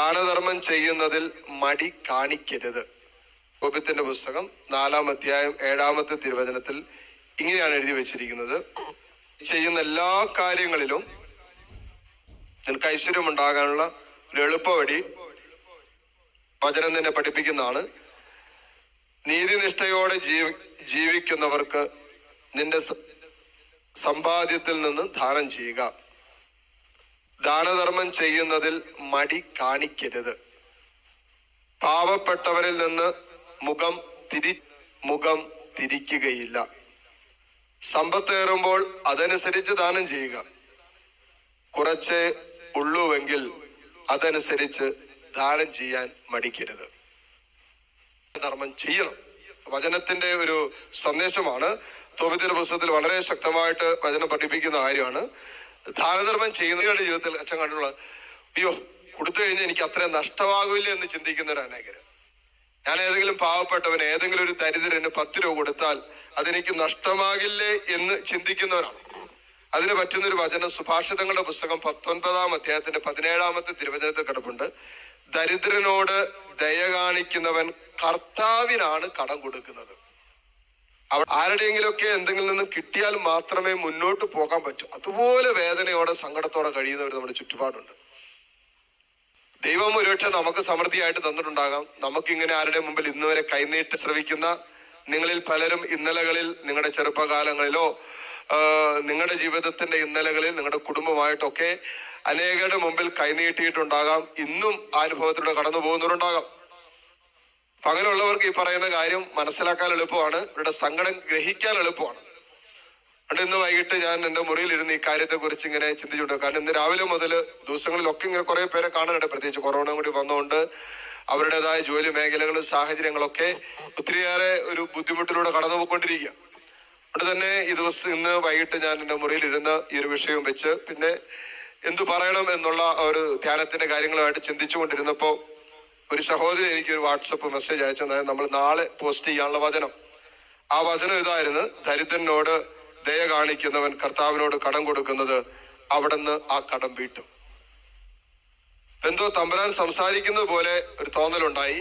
ദാനധർമ്മം ചെയ്യുന്നതിൽ മടി കാണിക്കരുത്. ഗോപ്യത്തിന്റെ പുസ്തകം നാലാം അധ്യായം ഏഴാമത്തെ തിരുവചനത്തിൽ ഇങ്ങനെയാണ് എഴുതി വെച്ചിരിക്കുന്നത്. ചെയ്യുന്ന എല്ലാ കാര്യങ്ങളിലും നിനക്ക് ഐശ്വര്യം ഉണ്ടാകാനുള്ള ഒരു എളുപ്പവഴി വചനം തന്നെ പഠിപ്പിക്കുന്നതാണ്. നീതിനിഷ്ഠയോടെ ജീവി ജീവിക്കുന്നവർക്ക് നിന്റെ സമ്പാദ്യത്തിൽ നിന്ന് ദാനം ചെയ്യുക. ദാനധർമ്മം ചെയ്യുന്നതിൽ മടി കാണിക്കരുത്. പാവപ്പെട്ടവരിൽ നിന്ന് മുഖം തിരി മുഖം തിരിക്കുകയില്ല. സമ്പത്തേറുമ്പോൾ അതനുസരിച്ച് ദാനം ചെയ്യുക. കുറച്ച് ഉള്ളുവെങ്കിൽ അതനുസരിച്ച് ദാനം ചെയ്യാൻ മടിക്കരുത്. ധർമ്മം ചെയ്യണം. വചനത്തിന്റെ ഒരു സന്ദേശമാണ്. തോപിത്തിന്റെ പുസ്തകത്തിൽ വളരെ ശക്തമായിട്ട് വചനം പഠിപ്പിക്കുന്ന കാര്യമാണ്. ദാനധർമ്മം ചെയ്യുന്നവരുടെ ജീവിതത്തിൽ അച്ഛൻ കണ്ടുള്ള അയ്യോ കൊടുത്തു കഴിഞ്ഞാൽ എനിക്ക് അത്രയും നഷ്ടമാകില്ല എന്ന് ചിന്തിക്കുന്ന ഒരു അനേകര് ഞാൻ ഏതെങ്കിലും പാവപ്പെട്ടവന് ഏതെങ്കിലും ഒരു ദരിദ്രന് പത്ത് രൂപ കൊടുത്താൽ അതെനിക്ക് നഷ്ടമാകില്ലേ എന്ന് ചിന്തിക്കുന്നവരാണ്. അതിന് പറ്റുന്ന ഒരു വചനം സുഭാഷിതങ്ങളുടെ പുസ്തകം പത്തൊൻപതാം അധ്യായത്തിന്റെ പതിനേഴാമത്തെ തിരുവചനത്തിൽ കിടപ്പുണ്ട്. ദരിദ്രനോട് ദയ കാണിക്കുന്നവൻ കർത്താവിനാണ് കടം കൊടുക്കുന്നത്. അവ ആരുടെയെങ്കിലുമൊക്കെ എന്തെങ്കിലും നിന്നും കിട്ടിയാൽ മാത്രമേ മുന്നോട്ട് പോകാൻ പറ്റൂ. അതുപോലെ വേദനയോടെ സങ്കടത്തോടെ കഴിയുന്നവർ നമ്മുടെ ചുറ്റുപാടുണ്ട്. ദൈവം ഒരുപക്ഷെ നമുക്ക് സമൃദ്ധിയായിട്ട് തന്നിട്ടുണ്ടാകാം. നമുക്കിങ്ങനെ ആരുടെ മുമ്പിൽ ഇന്നുവരെ കൈനീട്ട് ശ്രവിക്കുന്ന നിങ്ങളിൽ പലരും ഇന്നലകളിൽ നിങ്ങളുടെ ചെറുപ്പകാലങ്ങളിലോ നിങ്ങളുടെ ജീവിതത്തിന്റെ ഇന്നലകളിൽ നിങ്ങളുടെ കുടുംബമായിട്ടൊക്കെ അനേകരുടെ മുമ്പിൽ കൈനീട്ടിയിട്ടുണ്ടാകാം. ഇന്നും ആ അനുഭവത്തിലൂടെ കടന്നു പോകുന്നവരുണ്ടാകാം. അപ്പൊ അങ്ങനെയുള്ളവർക്ക് ഈ പറയുന്ന കാര്യം മനസ്സിലാക്കാൻ എളുപ്പമാണ്. ഇവരുടെ സങ്കടം ഗ്രഹിക്കാൻ എളുപ്പമാണ്. അതുകൊണ്ട് ഇന്ന് വൈകിട്ട് ഞാൻ എന്റെ മുറിയിൽ ഇരുന്ന് ഈ കാര്യത്തെ കുറിച്ച് ഇങ്ങനെ ചിന്തിച്ചുണ്ട് കാരണം ഇന്ന് രാവിലെ മുതൽ ദിവസങ്ങളിലൊക്കെ ഇങ്ങനെ കുറെ പേരെ കാണാനുണ്ട്. പ്രത്യേകിച്ച് കൊറോണ കൂടി വന്നുകൊണ്ട് അവരുടേതായ ജോലി മേഖലകളും സാഹചര്യങ്ങളൊക്കെ ഒത്തിരിയേറെ ഒരു ബുദ്ധിമുട്ടിലൂടെ കടന്നു പോയിക്കൊണ്ടിരിക്കുക അതുകൊണ്ട് തന്നെ ഈ ദിവസം ഇന്ന് വൈകിട്ട് ഞാൻ എന്റെ മുറിയിൽ ഇരുന്ന് ഈ ഒരു വിഷയം വെച്ച് പിന്നെ എന്തു പറയണം എന്നുള്ള ഒരു ധ്യാനത്തിന്റെ കാര്യങ്ങളുമായിട്ട് ചിന്തിച്ചുകൊണ്ടിരുന്നപ്പോ ഒരു സഹോദരി എനിക്ക് ഒരു വാട്സപ്പ് മെസ്സേജ് അയച്ചു. നമ്മൾ നാളെ പോസ്റ്റ് ചെയ്യാനുള്ള വചനം. ആ വചനം ഇതായിരുന്നു. ദരിദ്രനോട് ദയ കാണിക്കുന്നവൻ കർത്താവിനോട് കടം കൊടുക്കുന്നത് അവിടുന്ന് ആ കടം വീട്ടും. എന്തോ തമ്പുരാൻ സംസാരിക്കുന്നത് പോലെ ഒരു തോന്നലുണ്ടായി.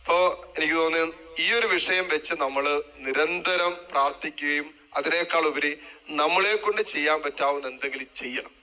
അപ്പോ എനിക്ക് തോന്നി ഈ ഒരു വിഷയം വെച്ച് നമ്മൾ നിരന്തരം പ്രാർത്ഥിക്കുകയും അതിനേക്കാൾ ഉപരി നമ്മളെ കൊണ്ട് ചെയ്യാൻ പറ്റാവുന്ന എന്തെങ്കിലും ചെയ്യണം.